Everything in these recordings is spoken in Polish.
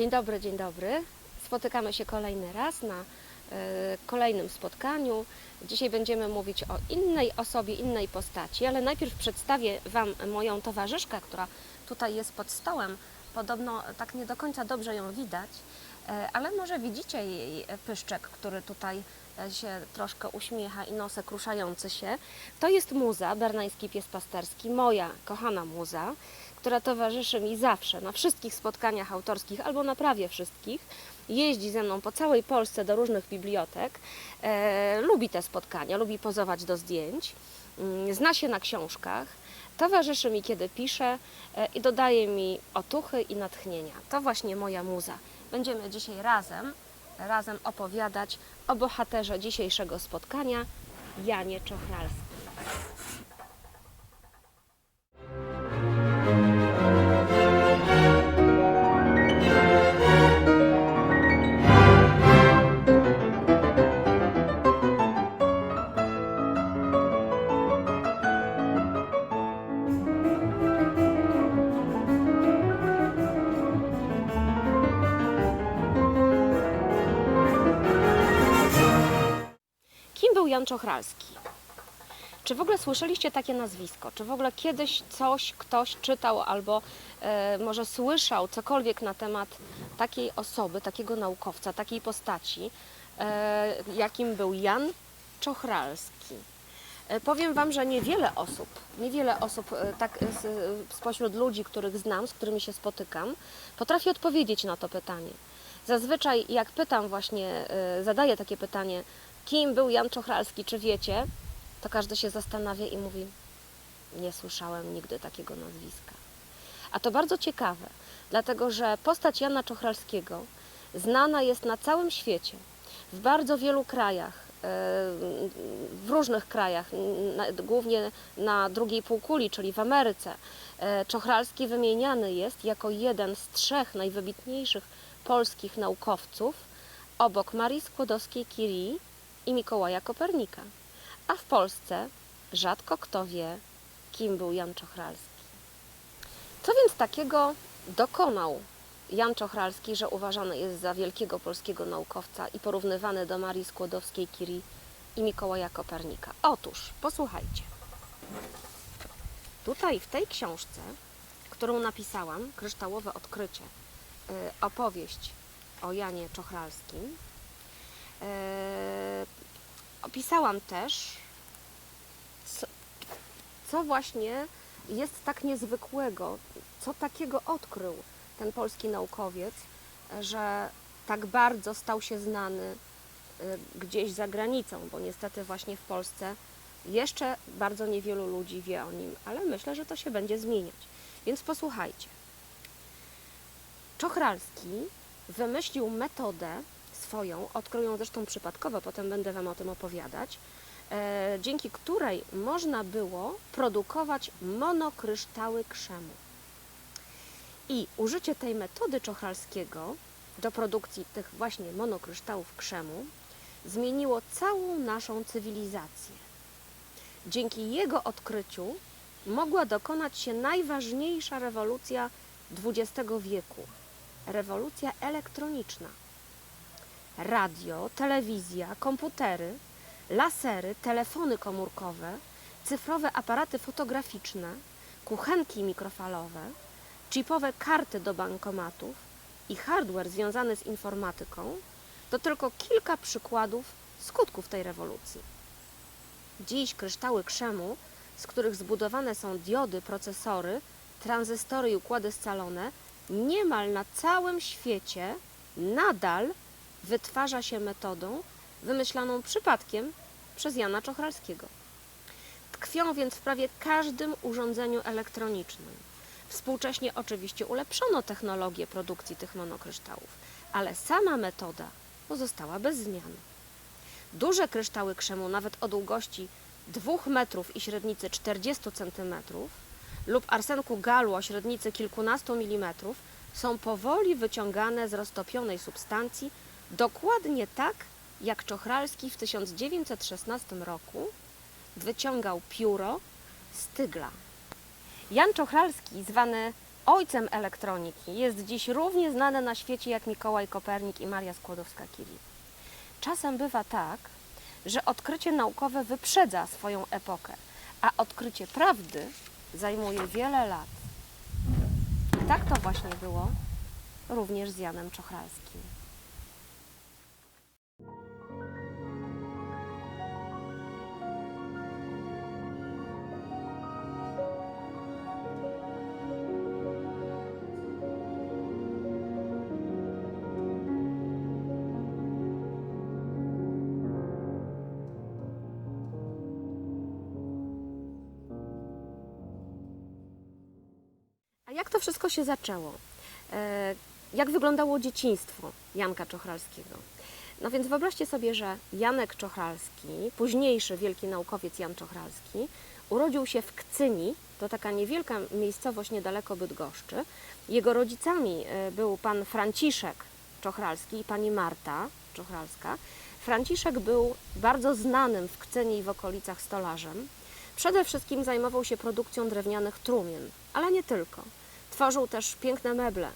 Dzień dobry, dzień dobry. Spotykamy się kolejny raz na e, kolejnym spotkaniu. Dzisiaj będziemy mówić o innej osobie, innej postaci, ale najpierw przedstawię Wam moją towarzyszkę, która tutaj jest pod stołem. Podobno tak nie do końca dobrze ją widać, e, ale może widzicie jej pyszczek, który tutaj e, się troszkę uśmiecha i nosek ruszający się. To jest muza, bernański pies pasterski, moja kochana muza, która towarzyszy mi zawsze na wszystkich spotkaniach autorskich albo na prawie wszystkich. Jeździ ze mną po całej Polsce do różnych bibliotek. E, lubi te spotkania, lubi pozować do zdjęć. Mm, Zna się na książkach. Towarzyszy mi, kiedy piszę e, i dodaje mi otuchy i natchnienia. To właśnie moja muza. Będziemy dzisiaj razem, razem opowiadać o bohaterze dzisiejszego spotkania, Janie Czochralskim. Czochralski? Czy w ogóle słyszeliście takie nazwisko? Czy w ogóle kiedyś coś ktoś czytał albo e, może słyszał cokolwiek na temat takiej osoby, takiego naukowca, takiej postaci, e, jakim był Jan Czochralski? E, Powiem Wam, że niewiele osób, niewiele osób e, tak e, z- spośród ludzi, których znam, z którymi się spotykam, potrafi odpowiedzieć na to pytanie. Zazwyczaj jak pytam właśnie, e, zadaję takie pytanie, kim był Jan Czochralski, czy wiecie, to każdy się zastanawia i mówi, nie słyszałem nigdy takiego nazwiska. A to bardzo ciekawe, dlatego że postać Jana Czochralskiego znana jest na całym świecie, w bardzo wielu krajach, e, w różnych krajach, głównie na drugiej półkuli, czyli w Ameryce. E, Czochralski wymieniany jest jako jeden z trzech najwybitniejszych polskich naukowców obok Marii Skłodowskiej-Curie i Mikołaja Kopernika. A w Polsce rzadko kto wie, kim był Jan Czochralski. Co więc takiego dokonał Jan Czochralski, że uważany jest za wielkiego polskiego naukowca i porównywany do Marii Skłodowskiej-Curie i Mikołaja Kopernika? Otóż, posłuchajcie. Tutaj w tej książce, którą napisałam, Kryształowe Odkrycie, y, opowieść o Janie Czochralskim, opisałam też, co, co właśnie jest tak niezwykłego, co takiego odkrył ten polski naukowiec, że tak bardzo stał się znany y, gdzieś za granicą, bo niestety właśnie w Polsce jeszcze bardzo niewielu ludzi wie o nim, ale myślę, że to się będzie zmieniać. Więc posłuchajcie. Czochralski wymyślił metodę swoją, odkrył ją zresztą przypadkowo, potem będę Wam o tym opowiadać, e, dzięki której można było produkować monokryształy krzemu. I użycie tej metody Czochralskiego do produkcji tych właśnie monokryształów krzemu zmieniło całą naszą cywilizację. Dzięki jego odkryciu mogła dokonać się najważniejsza rewolucja XX wieku rewolucja elektroniczna. Radio, telewizja, komputery, lasery, telefony komórkowe, cyfrowe aparaty fotograficzne, kuchenki mikrofalowe, chipowe karty do bankomatów i hardware związany z informatyką to tylko kilka przykładów skutków tej rewolucji. Dziś kryształy krzemu, z których zbudowane są diody, procesory, tranzystory i układy scalone, niemal na całym świecie nadal wytwarza się metodą wymyślaną przypadkiem przez Jana Czochralskiego. Tkwią więc w prawie każdym urządzeniu elektronicznym. Współcześnie oczywiście ulepszono technologię produkcji tych monokryształów, ale sama metoda pozostała bez zmian. Duże kryształy krzemu, nawet o długości 2 metrów i średnicy 40 centymetrów, lub arsenku galu o średnicy kilkunastu milimetrów są powoli wyciągane z roztopionej substancji dokładnie tak, jak Czochralski w 1916 roku wyciągał pióro z tygla. Jan Czochralski, zwany ojcem elektroniki jest dziś równie znany na świecie jak Mikołaj Kopernik i Maria Skłodowska-Curie. Czasem bywa tak, że odkrycie naukowe wyprzedza swoją epokę, a odkrycie prawdy zajmuje wiele lat. Tak to właśnie było również z Janem Czochralskim. Jak to wszystko się zaczęło? E, Jak wyglądało dzieciństwo Janka Czochralskiego? No więc wyobraźcie sobie, że Janek Czochralski, późniejszy wielki naukowiec Jan Czochralski, urodził się w Kcyni, to taka niewielka miejscowość niedaleko Bydgoszczy. Jego rodzicami e, był pan Franciszek Czochralski i pani Marta Czochralska. Franciszek był bardzo znanym w Kcyni i w okolicach stolarzem. Przede wszystkim zajmował się produkcją drewnianych trumien, ale nie tylko. Tworzył też piękne meble.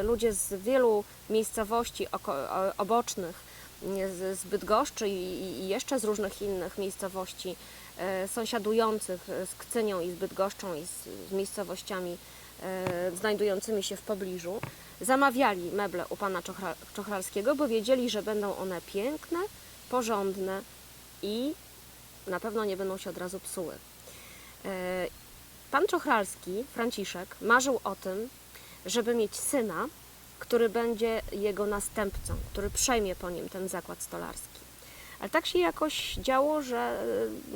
Y, Ludzie z wielu miejscowości obocznych, nie, z Bydgoszczy i, jeszcze z różnych innych miejscowości y, sąsiadujących z Kcynią i z Bydgoszczą i z, miejscowościami y, znajdującymi się w pobliżu, zamawiali meble u pana Czochra- Czochralskiego, bo wiedzieli, że będą one piękne, porządne i na pewno nie będą się od razu psuły. Pan Czochralski, Franciszek, marzył o tym, żeby mieć syna, który będzie jego następcą, który przejmie po nim ten zakład stolarski. Ale tak się jakoś działo, że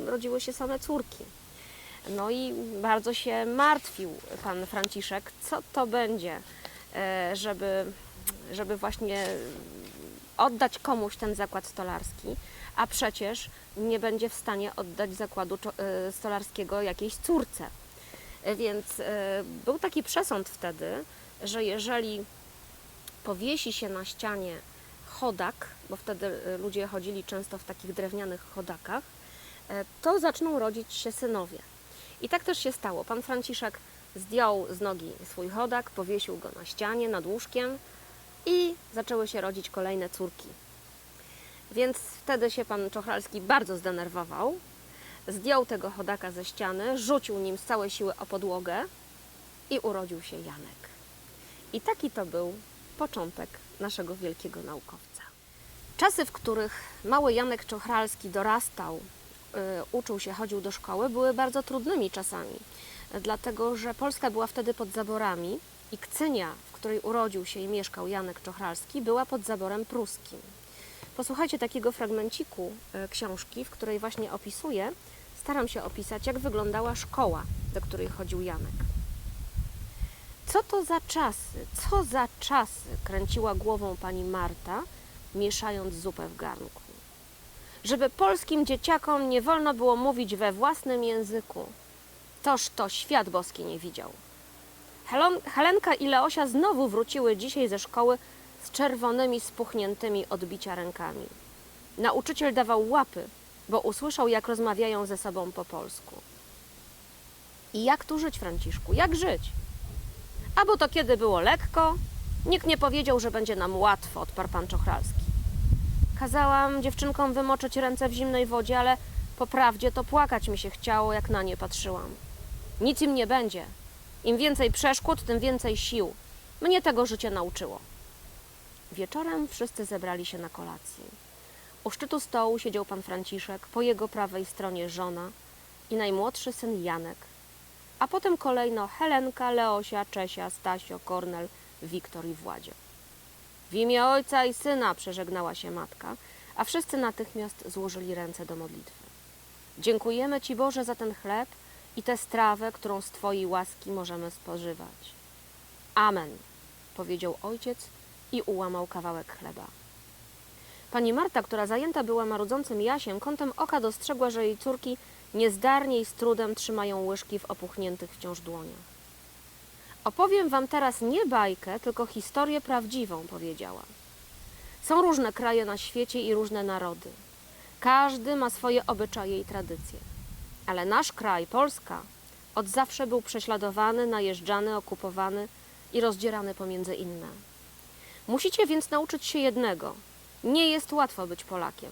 e, rodziły się same córki. No i bardzo się martwił pan Franciszek, co to będzie, e, żeby, żeby właśnie oddać komuś ten zakład stolarski, a przecież nie będzie w stanie oddać zakładu e, stolarskiego jakiejś córce. Więc e, był taki przesąd wtedy, że jeżeli powiesi się na ścianie chodak, bo wtedy e, ludzie chodzili często w takich drewnianych chodakach, e, to zaczną rodzić się synowie. I tak też się stało. Pan Franciszek zdjął z nogi swój chodak, powiesił go na ścianie, nad łóżkiem i zaczęły się rodzić kolejne córki. Więc wtedy się pan Czochralski bardzo zdenerwował. Zdjął tego chodaka ze ściany, rzucił nim z całej siły o podłogę i urodził się Janek. I taki to był początek naszego wielkiego naukowca. Czasy, w których mały Janek Czochralski dorastał, y, uczył się, chodził do szkoły, były bardzo trudnymi czasami, dlatego że Polska była wtedy pod zaborami i Kcynia, w której urodził się i mieszkał Janek Czochralski, była pod zaborem pruskim. Posłuchajcie takiego fragmenciku e, książki, w której właśnie opisuję, staram się opisać, jak wyglądała szkoła, do której chodził Janek. Co to za czasy, co za czasy, kręciła głową pani Marta, mieszając zupę w garnku. Żeby polskim dzieciakom nie wolno było mówić we własnym języku. Toż to świat boski nie widział. Helon, Helenka i Leosia znowu wróciły dzisiaj ze szkoły z czerwonymi, spuchniętymi od bicia rękami. Nauczyciel dawał łapy, bo usłyszał, jak rozmawiają ze sobą po polsku. I jak tu żyć, Franciszku? Jak żyć? A bo to kiedy było lekko, nikt nie powiedział, że będzie nam łatwo, odparł pan Czochralski. Kazałam dziewczynkom wymoczyć ręce w zimnej wodzie, ale po prawdzie to płakać mi się chciało, jak na nie patrzyłam. Nic im nie będzie. Im więcej przeszkód, tym więcej sił. Mnie tego życie nauczyło. Wieczorem wszyscy zebrali się na kolację. U szczytu stołu siedział pan Franciszek, po jego prawej stronie żona i najmłodszy syn Janek, a potem kolejno Helenka, Leosia, Czesia, Stasio, Kornel, Wiktor i Władzio. W imię ojca i syna przeżegnała się matka, a wszyscy natychmiast złożyli ręce do modlitwy. Dziękujemy Ci Boże za ten chleb i tę strawę, którą z Twojej łaski możemy spożywać. Amen, powiedział ojciec i ułamał kawałek chleba. Pani Marta, która zajęta była marudzącym Jasiem, kątem oka dostrzegła, że jej córki niezdarnie i z trudem trzymają łyżki w opuchniętych wciąż dłoniach. Opowiem wam teraz nie bajkę, tylko historię prawdziwą, powiedziała. Są różne kraje na świecie i różne narody. Każdy ma swoje obyczaje i tradycje. Ale nasz kraj, Polska, Od zawsze był prześladowany, najeżdżany, okupowany i rozdzierany pomiędzy inne. Musicie więc nauczyć się jednego: nie jest łatwo być Polakiem,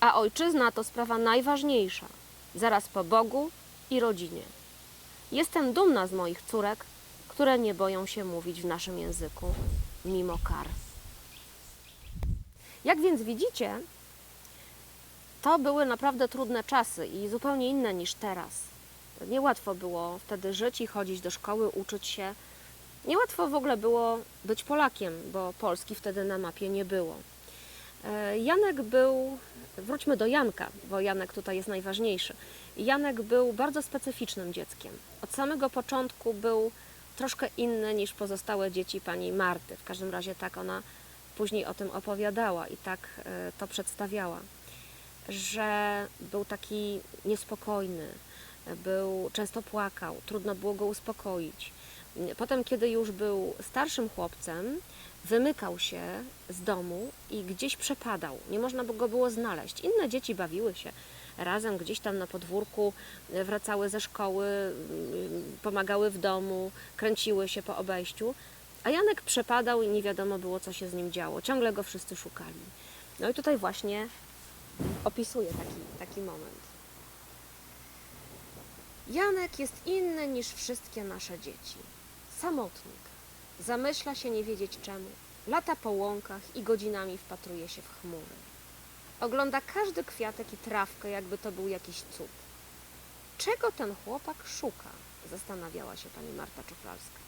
a ojczyzna to sprawa najważniejsza, zaraz po Bogu i rodzinie. Jestem dumna z moich córek, które nie boją się mówić w naszym języku, mimo kar. Jak więc widzicie, to były naprawdę trudne czasy i zupełnie inne niż teraz. Niełatwo było wtedy żyć i chodzić do szkoły, uczyć się. Niełatwo w ogóle było być Polakiem, bo Polski wtedy na mapie nie było. E, Janek był, wróćmy do Janka, bo Janek tutaj jest najważniejszy. Janek był bardzo specyficznym dzieckiem. Od samego początku był troszkę inny niż pozostałe dzieci pani Marty. W każdym razie tak ona później o tym opowiadała i tak e, to przedstawiała, że był taki niespokojny, był często płakał, trudno było go uspokoić. Potem, kiedy już był starszym chłopcem, wymykał się z domu i gdzieś przepadał. Nie można go było znaleźć. Inne dzieci bawiły się razem gdzieś tam na podwórku, e, wracały ze szkoły, mm, pomagały w domu, kręciły się po obejściu. A Janek przepadał i nie wiadomo było, co się z nim działo. Ciągle go wszyscy szukali. No i tutaj właśnie opisuję taki, taki moment. Janek jest inny niż wszystkie nasze dzieci. Samotnik. Zamyśla się nie wiedzieć czemu. Lata po łąkach i godzinami wpatruje się w chmury. Ogląda każdy kwiatek i trawkę, jakby to był jakiś cud. Czego ten chłopak szuka? Zastanawiała się pani Marta Czuflarska.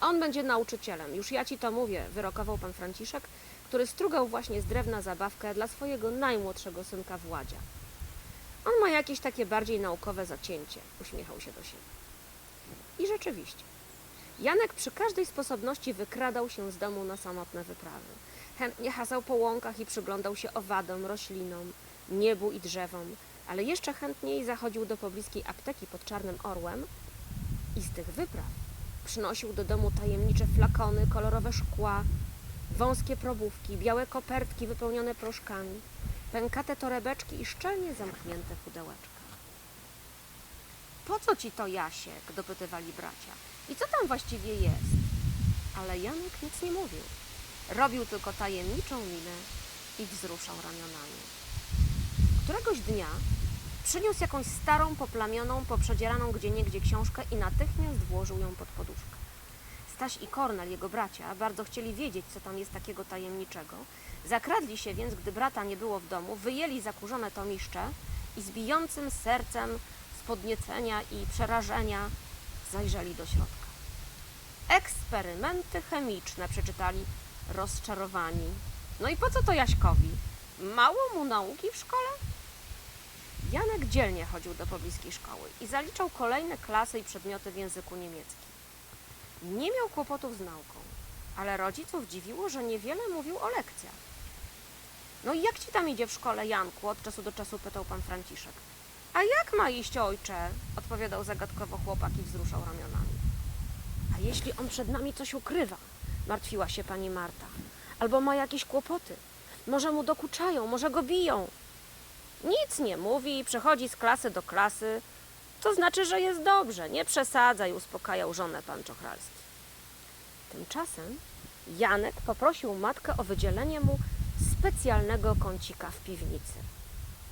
On będzie nauczycielem, już ja ci to mówię, wyrokował pan Franciszek, który strugał właśnie z drewna zabawkę dla swojego najmłodszego synka Władzia. On ma jakieś takie bardziej naukowe zacięcie, uśmiechał się do siebie. I rzeczywiście, Janek przy każdej sposobności wykradał się z domu na samotne wyprawy. Chętnie hasał po łąkach i przyglądał się owadom, roślinom, niebu i drzewom, ale jeszcze chętniej zachodził do pobliskiej apteki pod Czarnym Orłem i z tych wypraw przynosił do domu tajemnicze flakony, kolorowe szkła, wąskie probówki, białe kopertki wypełnione proszkami, pękate torebeczki i szczelnie zamknięte pudełeczka. Po co ci to, Jasiek? dopytywali bracia. I co tam właściwie jest? Ale Janek nic nie mówił. Robił tylko tajemniczą minę i wzruszał ramionami. Któregoś dnia przyniósł jakąś starą, poplamioną, poprzedzieraną gdzieniegdzie książkę i natychmiast włożył ją pod poduszkę. Staś i Kornel, jego bracia, bardzo chcieli wiedzieć, co tam jest takiego tajemniczego. Zakradli się więc, gdy brata nie było w domu, wyjęli zakurzone tomiszcze i z bijącym sercem z podniecenia i przerażenia zajrzeli do środka. Eksperymenty chemiczne, przeczytali rozczarowani. No i po co to Jaśkowi? Mało mu nauki w szkole? Janek dzielnie chodził do pobliskiej szkoły i zaliczał kolejne klasy i przedmioty w języku niemieckim. Nie miał kłopotów z nauką, ale rodziców dziwiło, że niewiele mówił o lekcjach. No i jak ci tam idzie w szkole, Janku? Od czasu do czasu pytał pan Franciszek. A jak ma iść ojcze? odpowiadał zagadkowo chłopak i wzruszał ramionami. A jeśli on przed nami coś ukrywa? Martwiła się pani Marta. Albo ma jakieś kłopoty. Może mu dokuczają, może go biją. Nic nie mówi i przechodzi z klasy do klasy. To znaczy, że jest dobrze. Nie przesadzaj, uspokajał żonę pan Czochralski. Tymczasem Janek poprosił matkę o wydzielenie mu specjalnego kącika w piwnicy.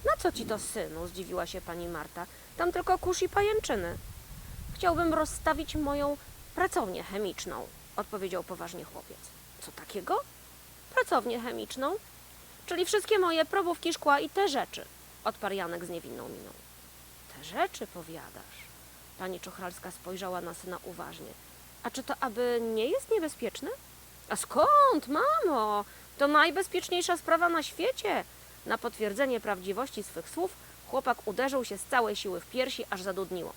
Na co ci to, synu? zdziwiła się pani Marta. Tam tylko kurz i pajęczyny. Chciałbym rozstawić moją pracownię chemiczną, odpowiedział poważnie chłopiec. Co takiego? Pracownię chemiczną, czyli wszystkie moje probówki szkła i te rzeczy, odparł Janek z niewinną miną. Te rzeczy, powiadasz. Pani Czochralska spojrzała na syna uważnie. A czy to aby nie jest niebezpieczne? A skąd, mamo? To najbezpieczniejsza sprawa na świecie. Na potwierdzenie prawdziwości swych słów chłopak uderzył się z całej siły w piersi, aż zadudniło.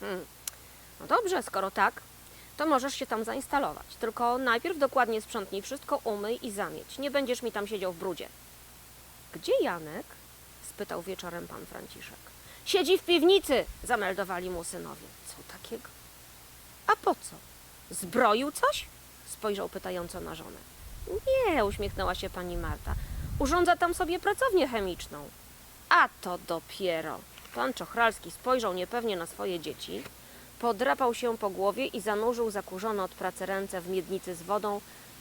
Hmm. No dobrze, skoro tak, to możesz się tam zainstalować. Tylko najpierw dokładnie sprzątnij wszystko, umyj i zamieć. Nie będziesz mi tam siedział w brudzie. Gdzie Janek? spytał wieczorem pan Franciszek. Siedzi w piwnicy, zameldowali mu synowie. Co takiego? A po co? Zbroił coś? spojrzał pytająco na żonę. Nie, uśmiechnęła się pani Marta. Urządza tam sobie pracownię chemiczną. A to dopiero. Pan Czochralski spojrzał niepewnie na swoje dzieci, podrapał się po głowie i zanurzył zakurzone od pracy ręce w miednicy z wodą,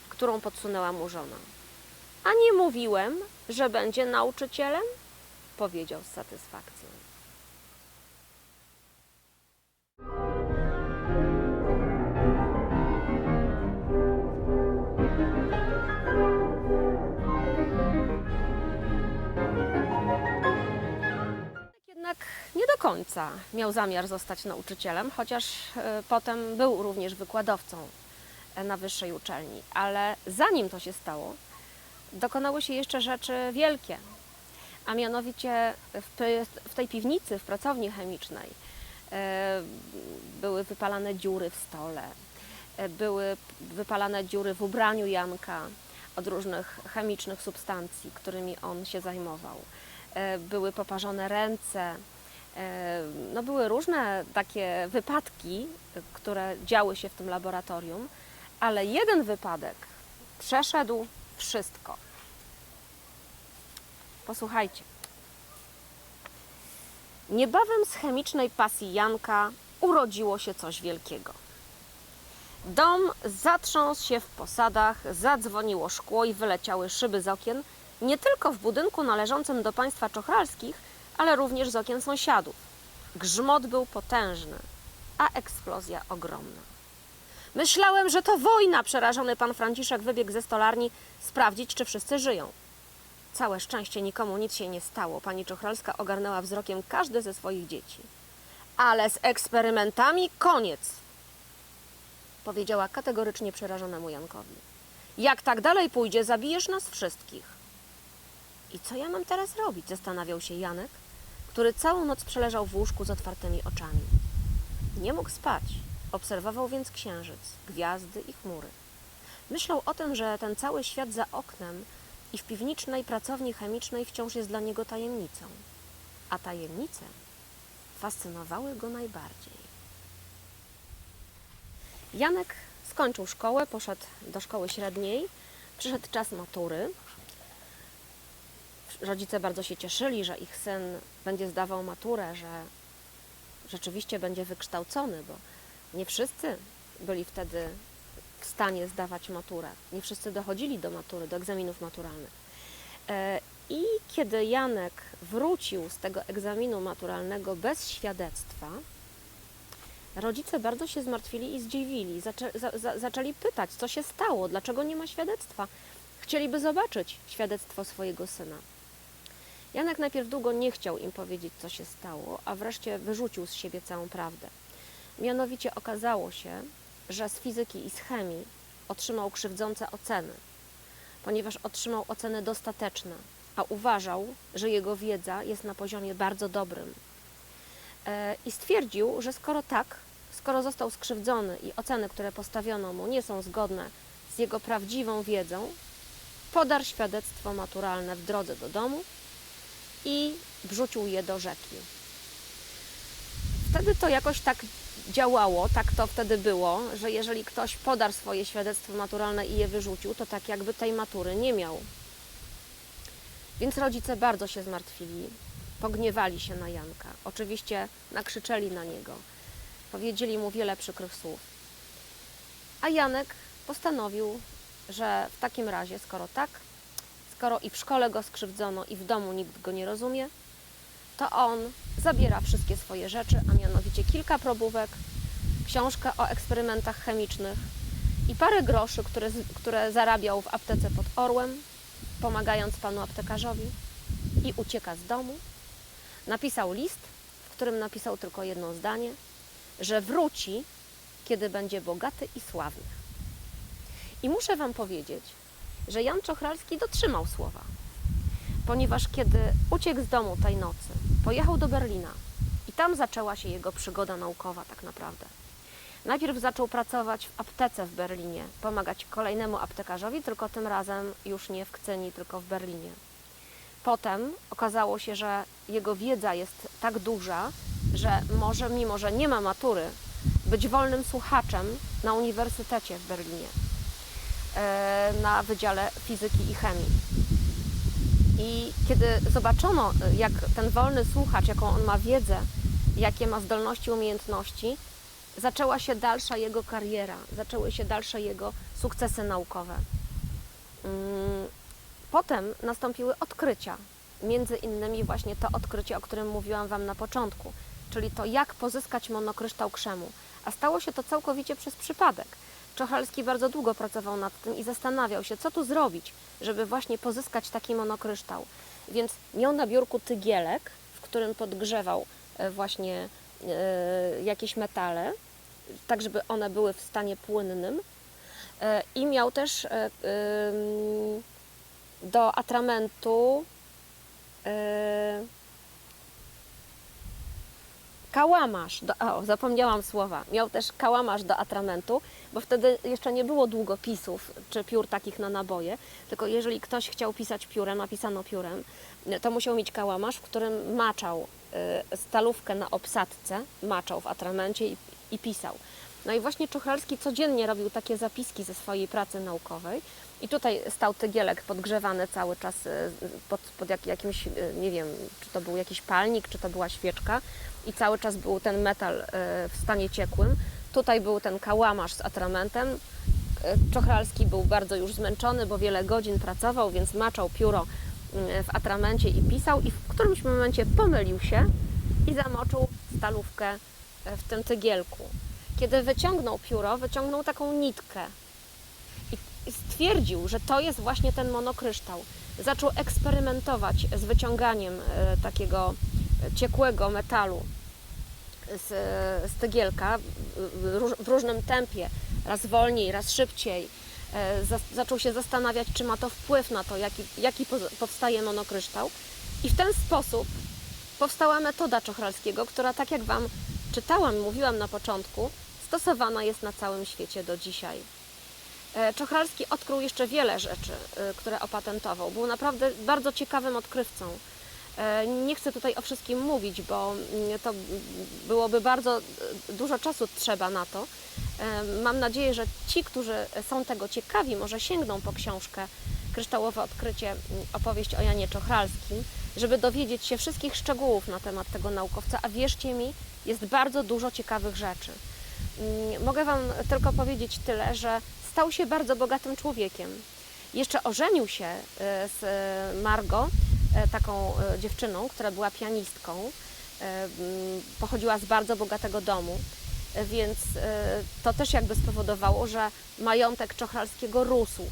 którą podsunęła mu żona. A nie mówiłem, że będzie nauczycielem? Powiedział z satysfakcją. Końca miał zamiar zostać nauczycielem, chociaż e, potem był również wykładowcą e, na wyższej uczelni. Ale zanim to się stało, dokonały się jeszcze rzeczy wielkie. A mianowicie w, tej piwnicy, w pracowni chemicznej e, były wypalane dziury w stole, były wypalane dziury w ubraniu Janka od różnych chemicznych substancji, którymi on się zajmował. Były poparzone ręce, no były różne takie wypadki, które działy się w tym laboratorium, ale jeden wypadek przeszedł wszystko. Posłuchajcie. Niebawem z chemicznej pasji Janka urodziło się coś wielkiego. Dom zatrząsł się w posadach, zadzwoniło szkło i wyleciały szyby z okien, nie tylko w budynku należącym do państwa czochralskich, ale również z okien sąsiadów. Grzmot był potężny, a eksplozja ogromna. Myślałem, że to wojna, przerażony pan Franciszek wybiegł ze stolarni sprawdzić, czy wszyscy żyją. Całe szczęście nikomu nic się nie stało. Pani Czochralska ogarnęła wzrokiem każde ze swoich dzieci. Ale z eksperymentami koniec, powiedziała kategorycznie przerażonemu Jankowi. Jak tak dalej pójdzie, zabijesz nas wszystkich. I co ja mam teraz robić? zastanawiał się Janek, który całą noc przeleżał w łóżku z otwartymi oczami. Nie mógł spać, obserwował więc księżyc, gwiazdy i chmury. Myślał o tym, że ten cały świat za oknem i w piwnicznej pracowni chemicznej wciąż jest dla niego tajemnicą. A tajemnice fascynowały go najbardziej. Janek skończył szkołę, poszedł do szkoły średniej, przyszedł czas matury. Rodzice bardzo się cieszyli, że ich syn będzie zdawał maturę, że rzeczywiście będzie wykształcony, bo nie wszyscy byli wtedy w stanie zdawać maturę. Nie wszyscy dochodzili do matury, do egzaminów maturalnych. E, I kiedy Janek wrócił z tego egzaminu maturalnego bez świadectwa, rodzice bardzo się zmartwili i zdziwili. Zaczę, za, za, zaczęli pytać, co się stało, dlaczego nie ma świadectwa. Chcieliby zobaczyć świadectwo swojego syna. Janek najpierw długo nie chciał im powiedzieć, co się stało, a wreszcie wyrzucił z siebie całą prawdę. Mianowicie okazało się, że z fizyki i z chemii otrzymał krzywdzące oceny, ponieważ otrzymał oceny dostateczne, a uważał, że jego wiedza jest na poziomie bardzo dobrym. E, I stwierdził, że skoro tak, skoro został skrzywdzony i oceny, które postawiono mu, nie są zgodne z jego prawdziwą wiedzą, podarł świadectwo maturalne w drodze do domu i wrzucił je do rzeki. Wtedy to jakoś tak działało, tak to wtedy było, że jeżeli ktoś podarł swoje świadectwo maturalne i je wyrzucił, to tak jakby tej matury nie miał. Więc rodzice bardzo się zmartwili, pogniewali się na Janka. Oczywiście nakrzyczeli na niego, powiedzieli mu wiele przykrych słów. A Janek postanowił, że w takim razie, skoro tak, skoro i w szkole go skrzywdzono i w domu nikt go nie rozumie, to on zabiera wszystkie swoje rzeczy, a mianowicie kilka probówek, książkę o eksperymentach chemicznych i parę groszy, które, które zarabiał w aptece pod Orłem, pomagając panu aptekarzowi i ucieka z domu. Napisał list, w którym napisał tylko jedno zdanie, że wróci, kiedy będzie bogaty i sławny. I muszę Wam powiedzieć, że Jan Czochralski dotrzymał słowa, ponieważ kiedy uciekł z domu tej nocy, pojechał do Berlina i tam zaczęła się jego przygoda naukowa tak naprawdę. Najpierw zaczął pracować w aptece w Berlinie, pomagać kolejnemu aptekarzowi, tylko tym razem już nie w Kcyni, tylko w Berlinie. Potem okazało się, że jego wiedza jest tak duża, że może, mimo że nie ma matury, być wolnym słuchaczem na Uniwersytecie w Berlinie, na Wydziale Fizyki i Chemii. I kiedy zobaczono, y, jak ten wolny słuchacz, jaką on ma wiedzę, jakie ma zdolności, umiejętności, zaczęła się dalsza jego kariera, zaczęły się dalsze jego sukcesy naukowe. Mm, Potem nastąpiły odkrycia, między innymi właśnie to odkrycie, o którym mówiłam Wam na początku, czyli to, jak pozyskać monokryształ krzemu. A stało się to całkowicie przez przypadek. Czochalski bardzo długo pracował nad tym i zastanawiał się, co tu zrobić, żeby właśnie pozyskać taki monokryształ. Więc miał na biurku tygielek, w którym podgrzewał e, właśnie e, jakieś metale, tak żeby one były w stanie płynnym. E, I miał też do atramentu kałamarz. Do, o, zapomniałam słowa. Miał też kałamarz do atramentu, bo wtedy jeszcze nie było długopisów czy piór takich na naboje, tylko jeżeli ktoś chciał pisać piórem, a pisano piórem, to musiał mieć kałamarz, w którym maczał e, stalówkę na obsadce, maczał w atramencie i, i pisał. No i właśnie Czochralski codziennie robił takie zapiski ze swojej pracy naukowej. I tutaj stał tygielek podgrzewany cały czas e, pod, pod jak, jakimś, e, nie wiem, czy to był jakiś palnik, czy to była świeczka. I cały czas był ten metal w stanie ciekłym. Tutaj był ten kałamarz z atramentem. E, Czochralski był bardzo już zmęczony, bo wiele godzin pracował, więc maczał pióro mm, w atramencie i pisał. I w którymś momencie pomylił się i zamoczył stalówkę e, w tym tygielku. Kiedy wyciągnął pióro, wyciągnął taką nitkę i stwierdził, że to jest właśnie ten monokryształ. Zaczął eksperymentować z wyciąganiem e, takiego ciekłego metalu z, z tygielka w, róż- w różnym tempie, raz wolniej, raz szybciej. E, za- Zaczął się zastanawiać, czy ma to wpływ na to, jaki, jaki powstaje monokryształ. I w ten sposób powstała metoda Czochralskiego, która, tak jak Wam czytałam, mówiłam na początku, stosowana jest na całym świecie do dzisiaj. E, Czochralski odkrył jeszcze wiele rzeczy, e, które opatentował. Był naprawdę bardzo ciekawym odkrywcą. E, Nie chcę tutaj o wszystkim mówić, bo mm, to byłoby bardzo e, dużo czasu trzeba na to. E, Mam nadzieję, że ci, którzy są tego ciekawi, może sięgną po książkę Kryształowe Odkrycie, mm, opowieść o Janie Czochralskim, żeby dowiedzieć się wszystkich szczegółów na temat tego naukowca, a wierzcie mi, jest bardzo dużo ciekawych rzeczy. Mm, Mogę Wam tylko powiedzieć tyle, że stał się bardzo bogatym człowiekiem. Jeszcze ożenił się z Margo, e, taką e, dziewczyną, która była pianistką. E, Pochodziła z bardzo bogatego domu, e, więc e, to też jakby spowodowało, że majątek Czochralskiego rósł,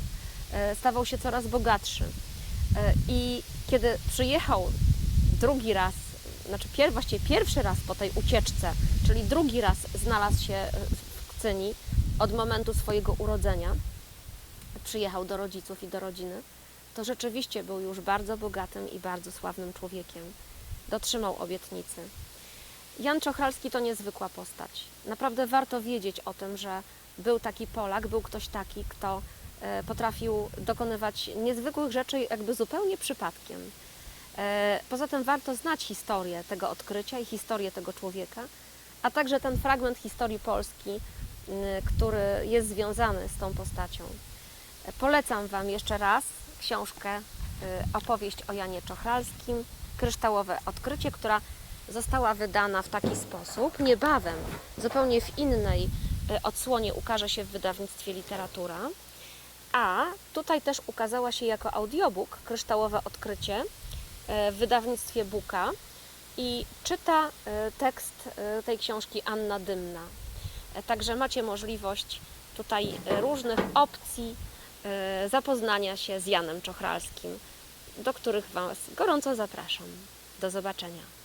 e, stawał się coraz bogatszy. E, I kiedy przyjechał drugi raz, znaczy pier, właściwie pierwszy raz po tej ucieczce, czyli drugi raz znalazł się e, w Kcyni od momentu swojego urodzenia, przyjechał do rodziców i do rodziny, to rzeczywiście był już bardzo bogatym i bardzo sławnym człowiekiem. Dotrzymał obietnicy. Jan Czochralski to niezwykła postać. Naprawdę warto wiedzieć o tym, że był taki Polak, był ktoś taki, kto e, potrafił dokonywać niezwykłych rzeczy jakby zupełnie przypadkiem. E, Poza tym warto znać historię tego odkrycia i historię tego człowieka, a także ten fragment historii Polski, y, który jest związany z tą postacią. E, Polecam Wam jeszcze raz książkę y, Opowieść o Janie Czochralskim, Kryształowe Odkrycie, która została wydana w taki sposób. Niebawem, zupełnie w innej y, odsłonie ukaże się w wydawnictwie Literatura. A tutaj też ukazała się jako audiobook Kryształowe Odkrycie y, w wydawnictwie Buka i czyta tekst tej książki Anna Dymna. E, Także macie możliwość tutaj różnych opcji zapoznania się z Janem Czochralskim, do których Was gorąco zapraszam. Do zobaczenia.